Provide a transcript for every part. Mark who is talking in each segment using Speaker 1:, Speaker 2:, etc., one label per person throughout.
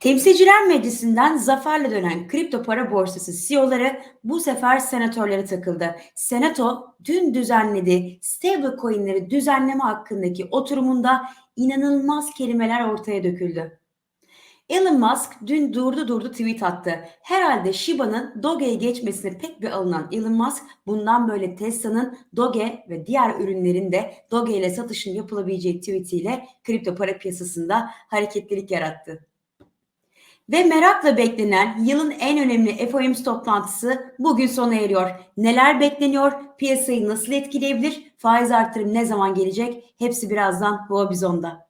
Speaker 1: Temsilciler Meclisi'nden zaferle dönen kripto para borsası CEO'ları bu sefer senatörlere takıldı. Senato dün düzenlediği stablecoin'leri düzenleme hakkındaki oturumunda inanılmaz kelimeler ortaya döküldü. Elon Musk dün durdu durdu tweet attı. Herhalde Shiba'nın Doge'ye geçmesine pek bir alınan Elon Musk bundan böyle Tesla'nın Doge ve diğer ürünlerin de Doge ile satışın yapılabileceği tweetiyle kripto para piyasasında hareketlilik yarattı. Ve merakla beklenen yılın en önemli FOMC toplantısı bugün sona eriyor. Neler bekleniyor? Piyasayı nasıl etkileyebilir? Faiz artırım ne zaman gelecek? Hepsi birazdan bu Bizon'da.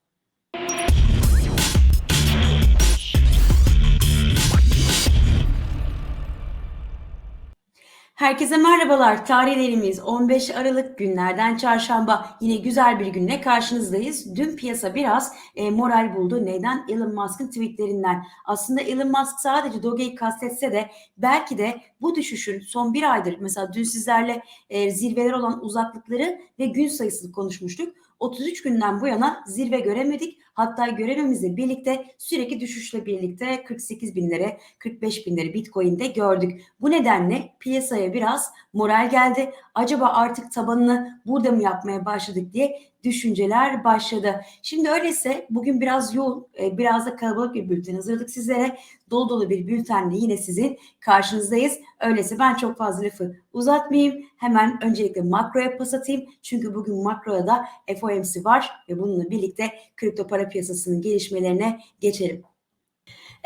Speaker 1: Herkese merhabalar. Tarihlerimiz 15 Aralık günlerden çarşamba. Yine güzel bir günle karşınızdayız. Dün piyasa biraz e, moral buldu. Neden? Elon Musk'ın tweetlerinden. Aslında Elon Musk sadece Doge'yi kastetse de belki de bu düşüşün son bir aydır mesela dün sizlerle e, zirveler olan uzaklıkları ve gün sayısını konuşmuştuk. 33 günden bu yana zirve göremedik. Hatta görememizle birlikte sürekli düşüşle birlikte 48 binlere 45 binleri Bitcoin'de gördük. Bu nedenle piyasaya biraz moral geldi. Acaba artık tabanını burada mı yapmaya başladık diye düşünceler başladı. Şimdi öyleyse bugün biraz yoğun, e, biraz da kalabalık bir bülten hazırladık sizlere. Dolu dolu bir bültenle yine sizin karşınızdayız. Öyleyse ben çok fazla lafı uzatmayayım. Hemen öncelikle makroya pas atayım. Çünkü bugün makroya da FOMC var ve bununla birlikte kripto para piyasasının gelişmelerine geçelim.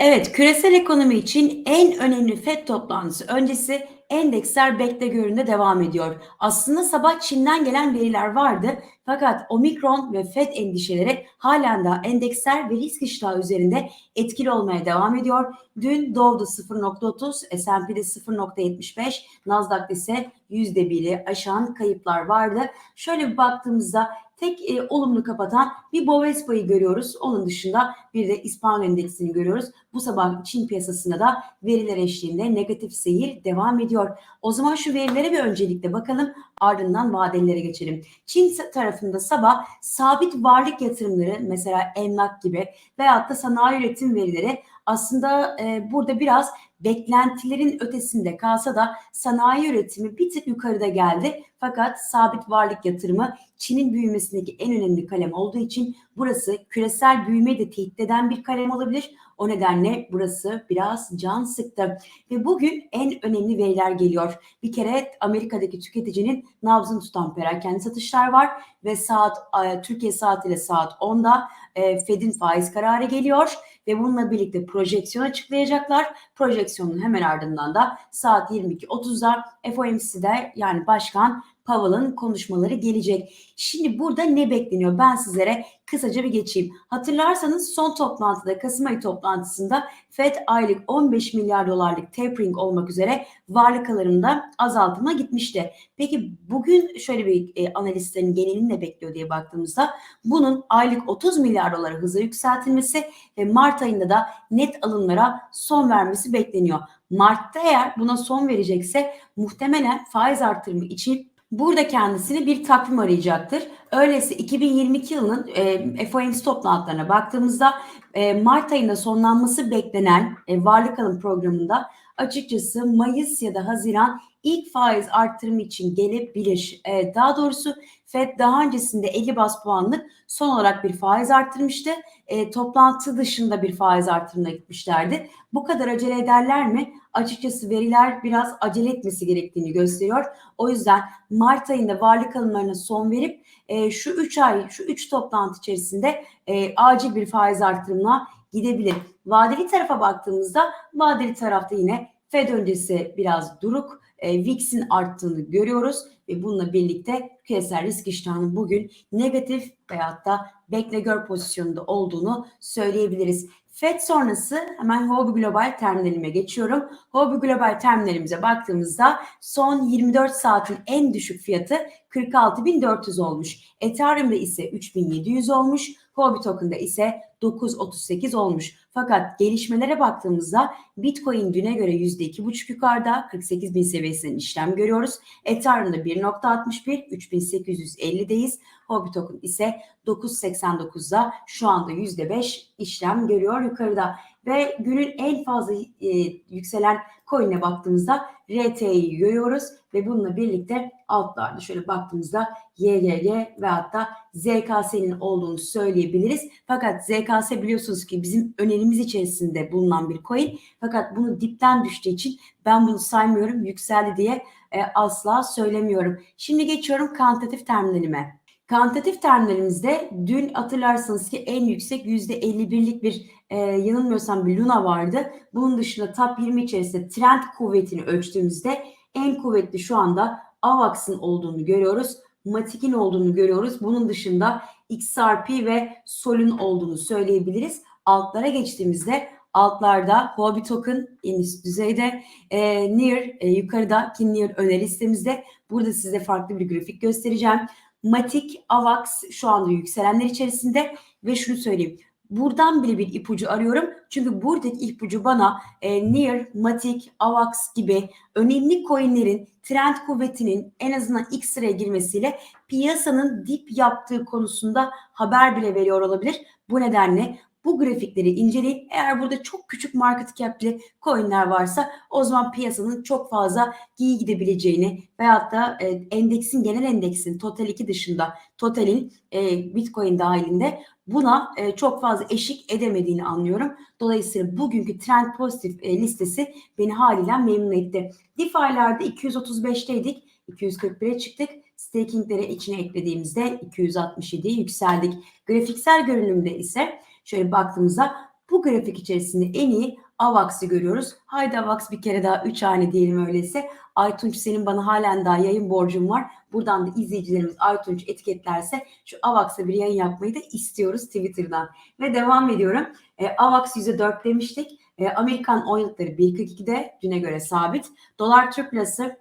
Speaker 1: Evet, küresel ekonomi için en önemli FED toplantısı öncesi endeksler bekle göründe devam ediyor. Aslında sabah Çin'den gelen veriler vardı fakat omikron ve FED endişeleri halen daha endeksler ve risk iştahı üzerinde etkili olmaya devam ediyor. Dün Dow'da 0.30, S&P'de 0.75, Nasdaq'da ise %1'i aşan kayıplar vardı. Şöyle bir baktığımızda tek e, olumlu kapatan bir Bovespa'yı görüyoruz. Onun dışında bir de İspanya endeksini görüyoruz. Bu sabah Çin piyasasında da veriler eşliğinde negatif seyir devam ediyor. O zaman şu verilere bir öncelikle bakalım ardından vadelilere geçelim. Çin tarafında sabah sabit varlık yatırımları mesela emlak gibi veyahut da sanayi üretim verileri aslında e, burada biraz beklentilerin ötesinde kalsa da sanayi üretimi bir tık yukarıda geldi. Fakat sabit varlık yatırımı Çin'in büyümesindeki en önemli kalem olduğu için burası küresel büyümeyi de tehdit eden bir kalem olabilir. O nedenle burası biraz can sıktı. Ve bugün en önemli veriler geliyor. Bir kere Amerika'daki tüketicinin nabzını tutan perakende satışlar var ve saat e, Türkiye saatiyle saat 10'da e, Fed'in faiz kararı geliyor ve bununla birlikte projeksiyon açıklayacaklar. Projeksiyonun hemen ardından da saat 22.30'da FOMC'de yani başkan Powell'ın konuşmaları gelecek. Şimdi burada ne bekleniyor? Ben sizlere kısaca bir geçeyim. Hatırlarsanız son toplantıda Kasım ayı toplantısında Fed aylık 15 milyar dolarlık tapering olmak üzere varlık alımında azaltıma gitmişti. Peki bugün şöyle bir e, analistlerin genelini ne bekliyor diye baktığımızda bunun aylık 30 milyar dolara hızla yükseltilmesi ve Mart ayında da net alımlara son vermesi bekleniyor. Mart'ta eğer buna son verecekse muhtemelen faiz artırımı için Burada kendisini bir takvim arayacaktır. Öyleyse 2022 yılının e, FOMC toplantılarına baktığımızda e, Mart ayında sonlanması beklenen e, varlık alım programında açıkçası Mayıs ya da Haziran ilk faiz arttırımı için gelebilir. E, daha doğrusu FED daha öncesinde 50 bas puanlık son olarak bir faiz arttırmıştı. E, toplantı dışında bir faiz artırımına gitmişlerdi. Bu kadar acele ederler mi? Açıkçası veriler biraz acele etmesi gerektiğini gösteriyor. O yüzden Mart ayında varlık alımlarına son verip e, şu 3 ay, şu 3 toplantı içerisinde e, acil bir faiz artırımına gidebilir. Vadeli tarafa baktığımızda vadeli tarafta yine Fed öncesi biraz duruk, e, VIX'in arttığını görüyoruz ve bununla birlikte küresel risk iştahının bugün negatif veyahut da bekle gör pozisyonunda olduğunu söyleyebiliriz. FED sonrası hemen Huobi Global terminalime geçiyorum. Huobi Global terminalimize baktığımızda son 24 saatin en düşük fiyatı 46.400 olmuş. Ethereum'da ise 3.700 olmuş. Huobi Token'da ise 9.38 olmuş. Fakat gelişmelere baktığımızda Bitcoin düne göre %2,5 yukarıda 48 bin seviyesinden işlem görüyoruz. Ethereum'da 1.61 3850'deyiz. Huobi Token ise 9.89'da şu anda %5 işlem görüyor yukarıda. ve günün en fazla e, yükselen coin'e baktığımızda RT'yi görüyoruz ve bununla birlikte altlarda şöyle baktığımızda YGG ve hatta ZKS'nin olduğunu söyleyebiliriz. Fakat ZKS biliyorsunuz ki bizim önerimiz içerisinde bulunan bir coin. Fakat bunu dipten düştüğü için ben bunu saymıyorum yükseldi diye e, asla söylemiyorum. Şimdi geçiyorum kantitatif terminalime. Kantitatif terminalimizde dün hatırlarsanız ki en yüksek %51'lik bir e, yanılmıyorsam bir Luna vardı. Bunun dışında top 20 içerisinde trend kuvvetini ölçtüğümüzde en kuvvetli şu anda AVAX'ın olduğunu görüyoruz. Matik'in olduğunu görüyoruz. Bunun dışında XRP ve Sol'un olduğunu söyleyebiliriz. Altlara geçtiğimizde altlarda Huobi Token en üst düzeyde, e, Near e, yukarıda ki Near öneri listemizde. Burada size farklı bir grafik göstereceğim. Matik, AVAX şu anda yükselenler içerisinde ve şunu söyleyeyim. Buradan bile bir ipucu arıyorum. Çünkü buradaki ipucu bana e, Near, Matic, AVAX gibi önemli coinlerin trend kuvvetinin en azından ilk sıraya girmesiyle piyasanın dip yaptığı konusunda haber bile veriyor olabilir. Bu nedenle bu grafikleri inceleyin. Eğer burada çok küçük market cap'li coinler varsa o zaman piyasanın çok fazla iyi gidebileceğini veyahut da e, endeksin genel endeksin total 2 dışında totalin e, bitcoin dahilinde buna e, çok fazla eşik edemediğini anlıyorum. Dolayısıyla bugünkü trend pozitif e, listesi beni haliyle memnun etti. DeFi'lerde 235'teydik. 241'e çıktık. Staking'leri içine eklediğimizde 267'ye yükseldik. Grafiksel görünümde ise şöyle baktığımızda bu grafik içerisinde en iyi AVAX'ı görüyoruz. Haydi AVAX bir kere daha 3 hane diyelim öyleyse. Aytunç senin bana halen daha yayın borcun var. Buradan da izleyicilerimiz Aytunç etiketlerse şu AVAX'a bir yayın yapmayı da istiyoruz Twitter'dan. Ve devam ediyorum. E, AVAX %4 demiştik. E, Amerikan oyunları 1.42'de düne göre sabit. Dolar Türk Lirası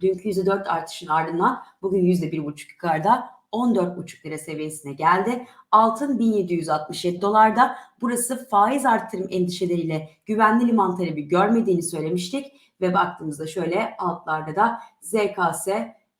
Speaker 1: dünkü %4 artışın ardından bugün %1.5 yukarıda 14,5 lira seviyesine geldi. Altın 1767 dolarda. Burası faiz artırım endişeleriyle güvenli liman talebi görmediğini söylemiştik. Ve baktığımızda şöyle altlarda da ZKS,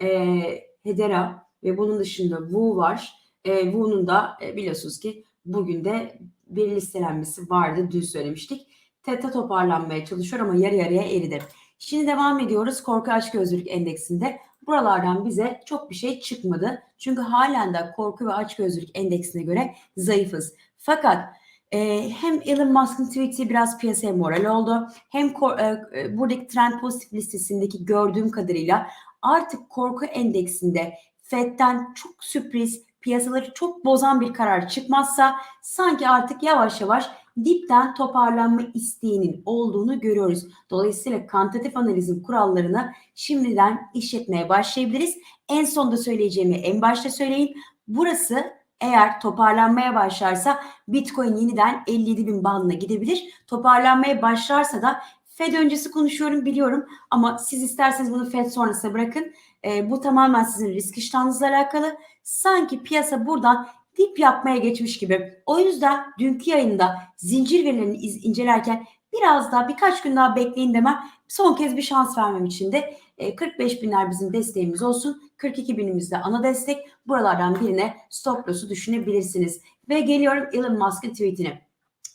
Speaker 1: e, Hedera ve bunun dışında Wu var. E, Wu'nun da e, biliyorsunuz ki bugün de bir listelenmesi vardı dün söylemiştik. TETA toparlanmaya çalışıyor ama yarı yarıya eridi. Şimdi devam ediyoruz korku açgözlülük endeksinde. Buralardan bize çok bir şey çıkmadı. Çünkü halen de korku ve açgözlülük endeksine göre zayıfız. Fakat e, hem Elon Musk'ın tweet'i biraz piyasaya moral oldu. Hem e, e, buradaki trend pozitif listesindeki gördüğüm kadarıyla artık korku endeksinde Fed'den çok sürpriz, piyasaları çok bozan bir karar çıkmazsa sanki artık yavaş yavaş dipten toparlanma isteğinin olduğunu görüyoruz. Dolayısıyla kantitatif analizin kurallarını şimdiden işletmeye başlayabiliriz. En sonda söyleyeceğimi en başta söyleyeyim. Burası eğer toparlanmaya başlarsa Bitcoin yeniden 57 bin bandına gidebilir. Toparlanmaya başlarsa da Fed öncesi konuşuyorum biliyorum ama siz isterseniz bunu Fed sonrası bırakın. E, bu tamamen sizin risk iştahınızla alakalı. Sanki piyasa buradan dip yapmaya geçmiş gibi. O yüzden dünkü yayında zincir verilerini incelerken biraz daha birkaç gün daha bekleyin demem son kez bir şans vermem için de 45 e, binler bizim desteğimiz olsun. 42 binimizde ana destek. Buralardan birine stop loss'u düşünebilirsiniz. Ve geliyorum Elon Musk'ın tweetine.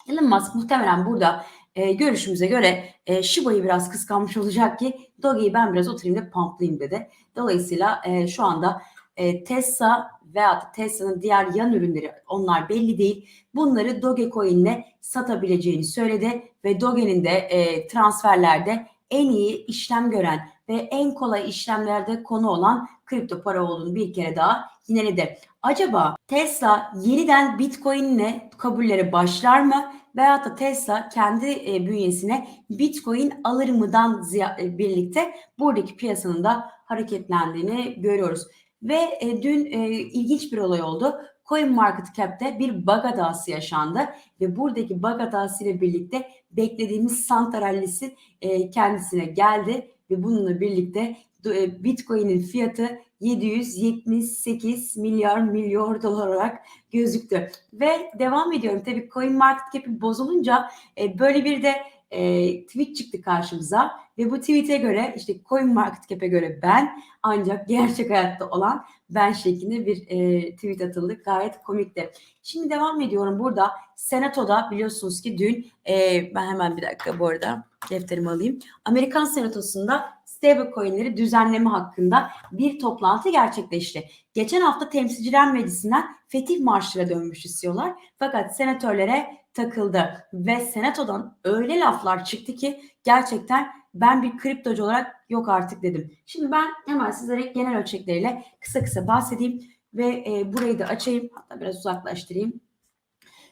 Speaker 1: Elon Musk muhtemelen burada e, görüşümüze göre e, Shiba'yı biraz kıskanmış olacak ki Doge'yi ben biraz oturayım da pumplayayım dedi. Dolayısıyla e, şu anda e, Tesla veya Tesla'nın diğer yan ürünleri onlar belli değil. Bunları Dogecoin ile satabileceğini söyledi ve Doge'nin de e, transferlerde en iyi işlem gören ve en kolay işlemlerde konu olan kripto para olduğunu bir kere daha yineledi. Acaba Tesla yeniden Bitcoin ile kabullere başlar mı? Veyahut da Tesla kendi e, bünyesine Bitcoin alır mıdan e, birlikte buradaki piyasanın da hareketlendiğini görüyoruz. Ve e, dün e, ilginç bir olay oldu. Coin Market Cap'te bir bug hatası yaşandı ve buradaki bug hatası ile birlikte beklediğimiz Santa rallisi e, kendisine geldi ve bununla birlikte e, Bitcoin'in fiyatı 778 milyar milyar dolar olarak gözüktü. Ve devam ediyorum. Tabii Coin Market Cap'i bozulunca e, böyle bir de e, tweet çıktı karşımıza ve bu tweet'e göre işte CoinMarketCap'e göre ben ancak gerçek hayatta olan ben şeklinde bir e, tweet atıldı. Gayet komikti. Şimdi devam ediyorum. Burada Senato'da biliyorsunuz ki dün e, ben hemen bir dakika bu arada defterimi alayım. Amerikan Senatosu'nda stablecoin'leri düzenleme hakkında bir toplantı gerçekleşti. Geçen hafta Temsilciler Meclisi'nden fetih marşıyla dönmüş istiyorlar. Fakat senatörlere takıldı ve senatodan öyle laflar çıktı ki gerçekten ben bir kriptocu olarak yok artık dedim. Şimdi ben hemen sizlere genel ölçekleriyle kısa kısa bahsedeyim ve e, burayı da açayım. Hatta biraz uzaklaştırayım.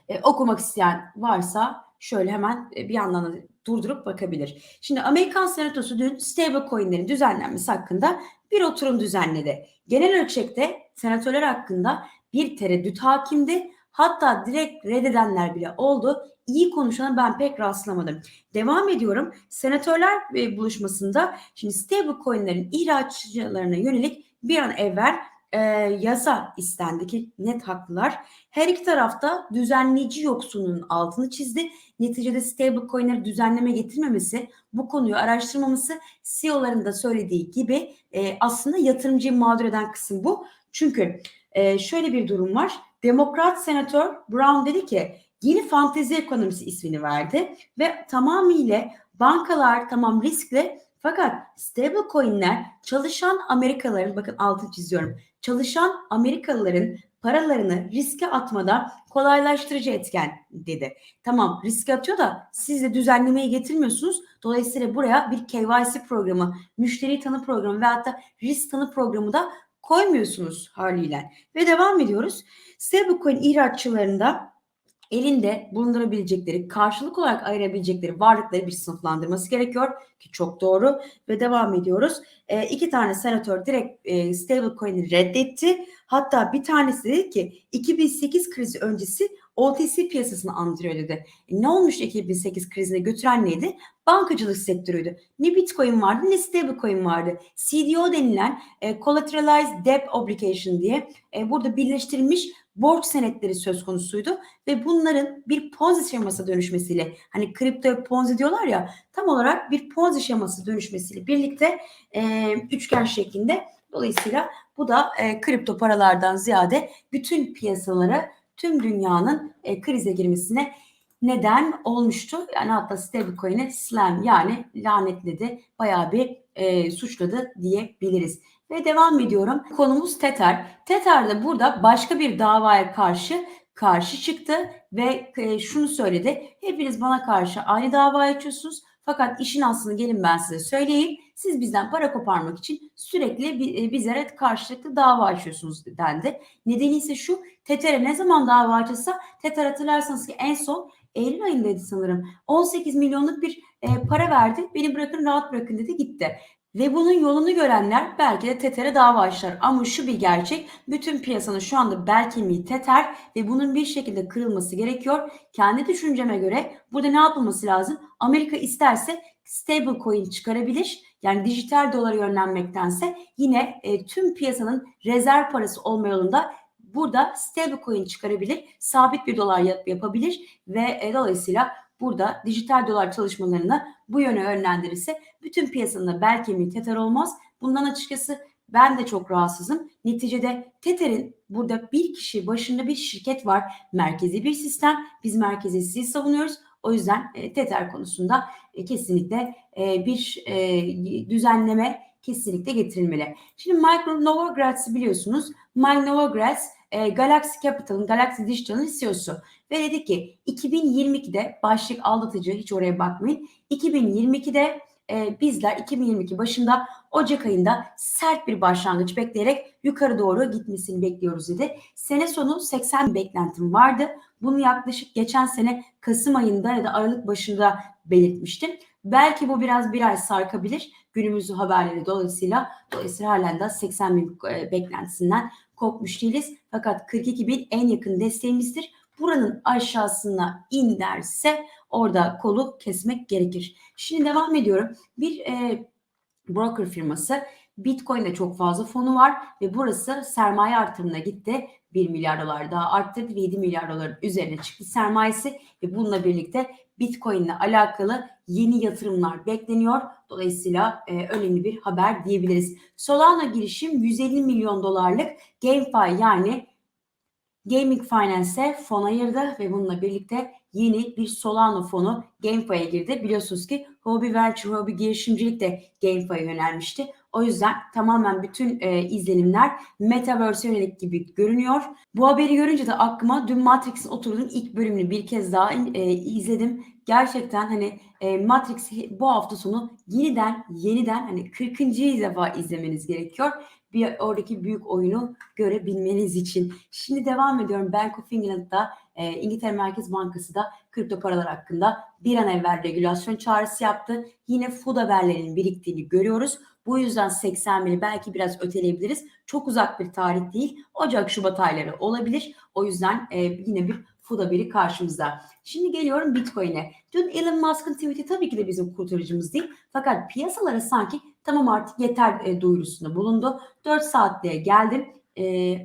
Speaker 1: E, okumak isteyen varsa şöyle hemen e, bir yandan da durdurup bakabilir. Şimdi Amerikan Senatosu dün stablecoin'lerin düzenlenmesi hakkında bir oturum düzenledi. Genel ölçekte senatörler hakkında bir tereddüt hakimdi. Hatta direkt reddedenler bile oldu. İyi konuşana ben pek rastlamadım. Devam ediyorum. Senatörler e, buluşmasında şimdi stablecoin'lerin ihracatçılarına yönelik bir an evvel e, yasa istendi ki net haklılar. Her iki tarafta düzenleyici yoksunun altını çizdi. Neticede stablecoin'leri düzenleme getirmemesi, bu konuyu araştırmaması CEO'ların da söylediği gibi e, aslında yatırımcıyı mağdur eden kısım bu. Çünkü e, şöyle bir durum var. Demokrat senatör Brown dedi ki yeni fantezi ekonomisi ismini verdi ve tamamıyla bankalar tamam riskli fakat stable coinler çalışan Amerikalıların bakın altını çiziyorum. Çalışan Amerikalıların paralarını riske atmada kolaylaştırıcı etken dedi. Tamam riske atıyor da siz de düzenlemeyi getirmiyorsunuz. Dolayısıyla buraya bir KYC programı, müşteri tanı programı ve hatta risk tanı programı da koymuyorsunuz haliyle. Ve devam ediyoruz. Stablecoin ihraççılarında elinde bulundurabilecekleri, karşılık olarak ayırabilecekleri varlıkları bir sınıflandırması gerekiyor ki çok doğru ve devam ediyoruz. E, iki tane senatör direkt e, stablecoin'i reddetti. Hatta bir tanesi dedi ki 2008 krizi öncesi OTC piyasasını andırıyor dedi. E, ne olmuş 2008 krizine götüren neydi? Bankacılık sektörüydü. Ne Bitcoin vardı ne stablecoin vardı. CDO denilen e, Collateralized Debt Obligation diye e, burada birleştirilmiş borç senetleri söz konusuydu ve bunların bir Ponzi şeması dönüşmesiyle hani kripto Ponzi diyorlar ya tam olarak bir Ponzi şeması dönüşmesiyle birlikte e, üçgen şeklinde dolayısıyla bu da e, kripto paralardan ziyade bütün piyasalara tüm dünyanın e, krize girmesine neden olmuştu. Yani hatta stablecoin'e slam yani lanetledi bayağı bir e, suçladı diyebiliriz. Ve devam ediyorum. Konumuz Tether. Tether de burada başka bir davaya karşı karşı çıktı ve e, şunu söyledi. Hepiniz bana karşı aynı dava açıyorsunuz. Fakat işin aslını gelin ben size söyleyeyim. Siz bizden para koparmak için sürekli e, bizlere karşılıklı dava açıyorsunuz dendi. Nedeni ise şu. Tether'e ne zaman dava açılsa Tether hatırlarsanız ki en son Eylül ayındaydı sanırım. 18 milyonluk bir e, para verdi. Beni bırakın rahat bırakın dedi gitti. Ve bunun yolunu görenler belki de Tether'e dava açlar. Ama şu bir gerçek, bütün piyasanın şu anda bel kemiği Tether ve bunun bir şekilde kırılması gerekiyor. Kendi düşünceme göre burada ne yapılması lazım? Amerika isterse stable coin çıkarabilir. Yani dijital dolara yönlenmektense yine e, tüm piyasanın rezerv parası olma yolunda burada stable coin çıkarabilir. Sabit bir dolar yap, yapabilir ve e, dolayısıyla burada dijital dolar çalışmalarını bu yöne yönlendirirse bütün piyasanın bel kemiği Tether olmaz. Bundan açıkçası ben de çok rahatsızım. Neticede Tether'in burada bir kişi başında bir şirket var. Merkezi bir sistem. Biz merkeziyetçiliği savunuyoruz. O yüzden e, Tether konusunda e, kesinlikle e, bir e, düzenleme kesinlikle getirilmeli. Şimdi Mike Novogratz biliyorsunuz. Mike Novogratz e, Galaxy Capital'ın, Galaxy Digital'ın CEO'su. Ve dedi ki 2022'de başlık aldatıcı hiç oraya bakmayın. 2022'de e, bizler 2022 başında Ocak ayında sert bir başlangıç bekleyerek yukarı doğru gitmesini bekliyoruz dedi. Sene sonu 80 beklentim vardı. Bunu yaklaşık geçen sene Kasım ayında ya da Aralık başında belirtmiştim. Belki bu biraz bir ay sarkabilir günümüzün haberleri dolayısıyla. Dolayısıyla halen de 80 bin e, beklentisinden kopmuş değiliz. Fakat 42 bin en yakın desteğimizdir. Buranın aşağısına in derse orada kolu kesmek gerekir. Şimdi devam ediyorum. Bir e, broker firması Bitcoin'de çok fazla fonu var ve burası sermaye artırımına gitti. 1 milyar dolar daha arttırdı ve 7 milyar doların üzerine çıktı sermayesi ve bununla birlikte Bitcoin ile alakalı yeni yatırımlar bekleniyor. Dolayısıyla e, önemli bir haber diyebiliriz. Solana girişim 150 milyon dolarlık GameFi yani Gaming Finance'e fon ayırdı ve bununla birlikte yeni bir Solana fonu GameFi'ye girdi. Biliyorsunuz ki Hobby Venture, Hobby girişimcilik de GameFi'ye yönelmişti. O yüzden tamamen bütün e, izlenimler Metaverse yönelik gibi görünüyor. Bu haberi görünce de aklıma dün Matrix'in oturduğum ilk bölümünü bir kez daha e, izledim. Gerçekten hani e, Matrix bu hafta sonu yeniden yeniden hani 40. defa izlemeniz gerekiyor bir oradaki büyük oyunu görebilmeniz için. Şimdi devam ediyorum. Bank of England'da e, İngiltere Merkez Bankası da kripto paralar hakkında bir an evvel regülasyon çağrısı yaptı. Yine food haberlerinin biriktiğini görüyoruz. Bu yüzden 80 bini belki biraz öteleyebiliriz. Çok uzak bir tarih değil. Ocak Şubat ayları olabilir. O yüzden e, yine bir food haberi karşımızda. Şimdi geliyorum Bitcoin'e. Dün Elon Musk'ın tweet'i tabii ki de bizim kurtarıcımız değil. Fakat piyasalara sanki tamam artık yeter e, duyurusunda bulundu. 4 saatliğe geldim. E,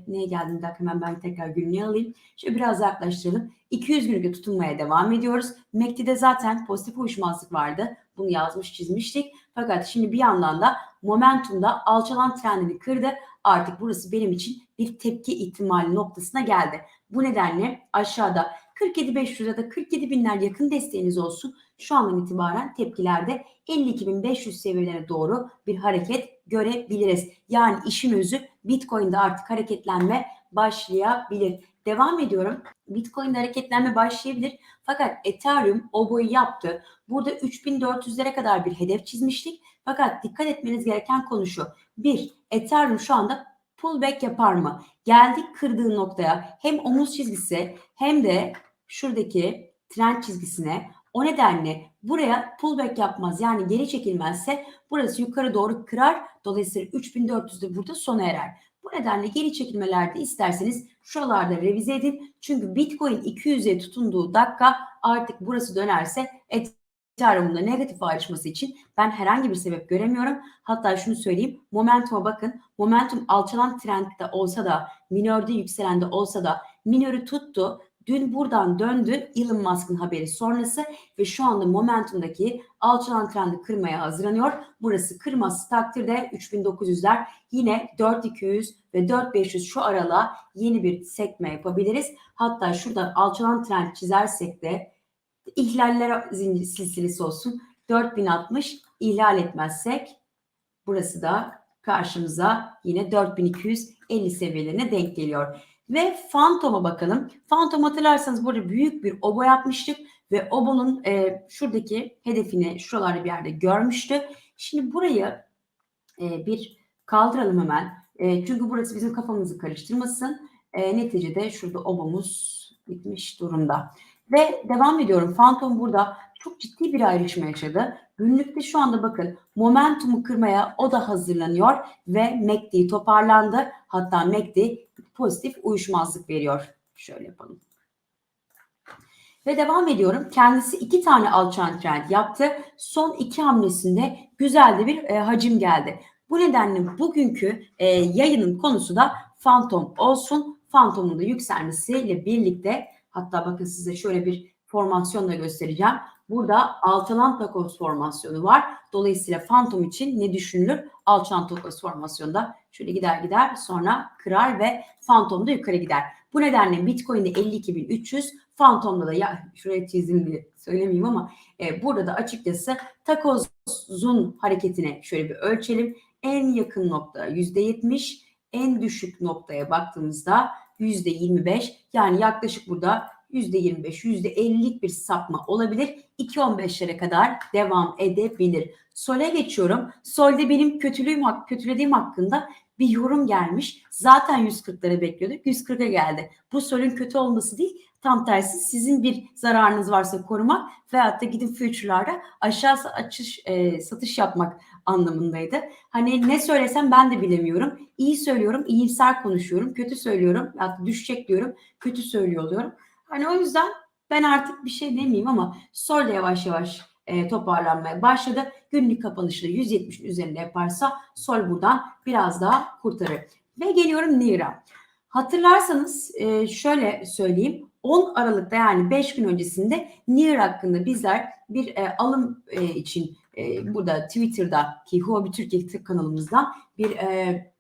Speaker 1: neye geldim bir dakika hemen ben tekrar günlüğe alayım. Şöyle biraz yaklaştıralım. 200 günlükte tutunmaya devam ediyoruz. MACD'de zaten pozitif uyuşmazlık vardı. Bunu yazmış çizmiştik. Fakat şimdi bir yandan da momentumda alçalan trendini kırdı. Artık burası benim için bir tepki ihtimali noktasına geldi. Bu nedenle aşağıda 47.500 ya da 47 binler yakın desteğiniz olsun. Şu andan itibaren tepkilerde 52.500 seviyelerine doğru bir hareket görebiliriz. Yani işin özü Bitcoin'de artık hareketlenme başlayabilir. Devam ediyorum. Bitcoin'de hareketlenme başlayabilir. Fakat Ethereum o boyu yaptı. Burada 3400'lere kadar bir hedef çizmiştik. Fakat dikkat etmeniz gereken konu şu. Bir, Ethereum şu anda pullback yapar mı? Geldik kırdığı noktaya hem omuz çizgisi hem de şuradaki trend çizgisine o nedenle buraya pullback yapmaz yani geri çekilmezse burası yukarı doğru kırar. Dolayısıyla 3400'de burada sona erer. Bu nedenle geri çekilmelerde isterseniz şuralarda revize edin. Çünkü Bitcoin 200'e tutunduğu dakika artık burası dönerse Ethereum'da negatif ayrışması için ben herhangi bir sebep göremiyorum. Hatta şunu söyleyeyim. Momentum'a bakın. Momentum alçalan trendde olsa da minörde yükselen de olsa da minörü tuttu. Dün buradan döndü Elon Musk'ın haberi sonrası ve şu anda momentumdaki alçalan trendi kırmaya hazırlanıyor. Burası kırması takdirde 3900'ler yine 4200 ve 4500 şu arala yeni bir sekme yapabiliriz. Hatta şurada alçalan trend çizersek de ihlaller zincir silsilesi olsun. 4060 ihlal etmezsek burası da karşımıza yine 4250 seviyelerine denk geliyor. Ve Phantom'a bakalım. Phantom hatırlarsanız burada büyük bir obo yapmıştık ve obonun e, şuradaki hedefini şuralarda bir yerde görmüştü. Şimdi burayı e, bir kaldıralım hemen. E, çünkü burası bizim kafamızı karıştırmasın. E, neticede şurada obomuz bitmiş durumda. Ve devam ediyorum. Phantom burada çok ciddi bir ayrışma yaşadı. Günlükte şu anda bakın momentumu kırmaya o da hazırlanıyor ve MACD toparlandı. Hatta MACD pozitif uyuşmazlık veriyor. Şöyle yapalım. Ve devam ediyorum. Kendisi iki tane alçalan trend yaptı. Son iki hamlesinde güzel de bir e, hacim geldi. Bu nedenle bugünkü e, yayının konusu da Phantom olsun. Phantom'un da yükselmesiyle birlikte hatta bakın size şöyle bir formasyon da göstereceğim. Burada alçalan takoz formasyonu var. Dolayısıyla Phantom için ne düşünülür? Alçalan takoz formasyonda şöyle gider gider sonra kırar ve Phantom da yukarı gider. Bu nedenle Bitcoin'de 52.300, Phantom'da da ya şuraya çizdim diye söylemeyeyim ama e, burada da açıkçası takozun hareketine şöyle bir ölçelim. En yakın nokta %70, en düşük noktaya baktığımızda %25 yani yaklaşık burada %25, %50'lik bir sapma olabilir. 2.15'lere kadar devam edebilir. Sol'e geçiyorum. Sol'de benim kötülüğüm, kötülediğim hakkında bir yorum gelmiş. Zaten 140'lara bekliyorduk. 140'a geldi. Bu Sol'ün kötü olması değil. Tam tersi sizin bir zararınız varsa korumak veyahut da gidip future'larda aşağı açış, e, satış yapmak anlamındaydı. Hani ne söylesem ben de bilemiyorum. İyi söylüyorum, iyimser konuşuyorum. Kötü söylüyorum, düşecek diyorum. Kötü söylüyor oluyorum. Hani o yüzden ben artık bir şey demeyeyim ama Sol yavaş yavaş e, toparlanmaya başladı. Günlük kapanışı da 170'in üzerinde yaparsa Sol buradan biraz daha kurtarır. Ve geliyorum Nira. Hatırlarsanız e, şöyle söyleyeyim. 10 Aralık'ta yani 5 gün öncesinde Nier hakkında bizler bir e, alım e, için e, burada Twitter'daki Huobi Türkiye kanalımızdan bir e,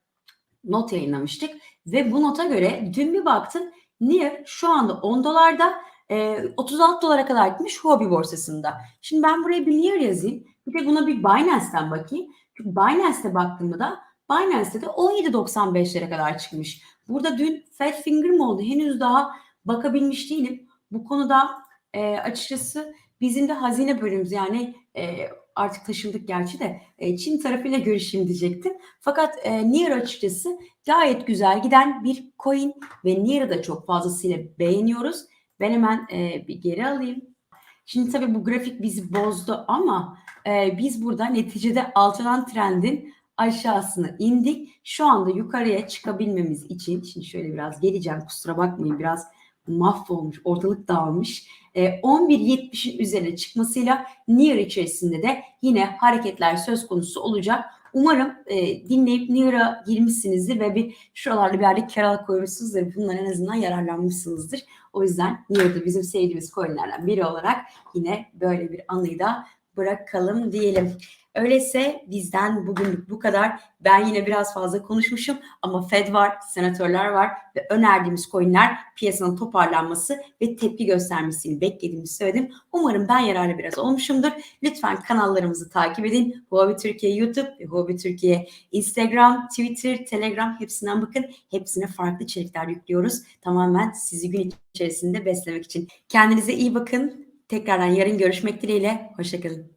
Speaker 1: not yayınlamıştık. Ve bu nota göre dün bir baktım Nier şu anda 10 dolarda e, 36 dolara kadar gitmiş Huobi borsasında. Şimdi ben buraya bir Nier yazayım. Bir de buna bir Binance'ten bakayım. Çünkü Binance'te baktığımda da Binance'te de 17.95'lere kadar çıkmış. Burada dün Fat Finger mi oldu? Henüz daha bakabilmiş değilim. Bu konuda e, açıkçası bizim de hazine bölümümüz yani e, artık taşındık gerçi de e, Çin tarafıyla görüşeyim diyecektim. Fakat e, Nier açıkçası gayet güzel giden bir coin ve Nier'ı da çok fazlasıyla beğeniyoruz. Ben hemen e, bir geri alayım. Şimdi tabii bu grafik bizi bozdu ama e, biz burada neticede alçalan trendin aşağısına indik. Şu anda yukarıya çıkabilmemiz için şimdi şöyle biraz geleceğim kusura bakmayın biraz mahvolmuş ortalık dağılmış. E, 11.70'in üzerine çıkmasıyla Nier içerisinde de yine hareketler söz konusu olacak. Umarım e, dinleyip Nier'a girmişsinizdir ve bir şuralarda bir yerde kar koymuşsunuzdur. Bundan en azından yararlanmışsınızdır. O yüzden Nier'da bizim sevdiğimiz coinlerden biri olarak yine böyle bir anıyı da bırakalım diyelim. Öyleyse bizden bugünlük bu kadar. Ben yine biraz fazla konuşmuşum ama Fed var, senatörler var ve önerdiğimiz coinler piyasanın toparlanması ve tepki göstermesini beklediğimizi söyledim. Umarım ben yararlı biraz olmuşumdur. Lütfen kanallarımızı takip edin. Huawei Türkiye YouTube ve Huawei Türkiye Instagram, Twitter, Telegram hepsinden bakın. Hepsine farklı içerikler yüklüyoruz. Tamamen sizi gün içerisinde beslemek için. Kendinize iyi bakın. Tekrardan yarın görüşmek dileğiyle. Hoşçakalın.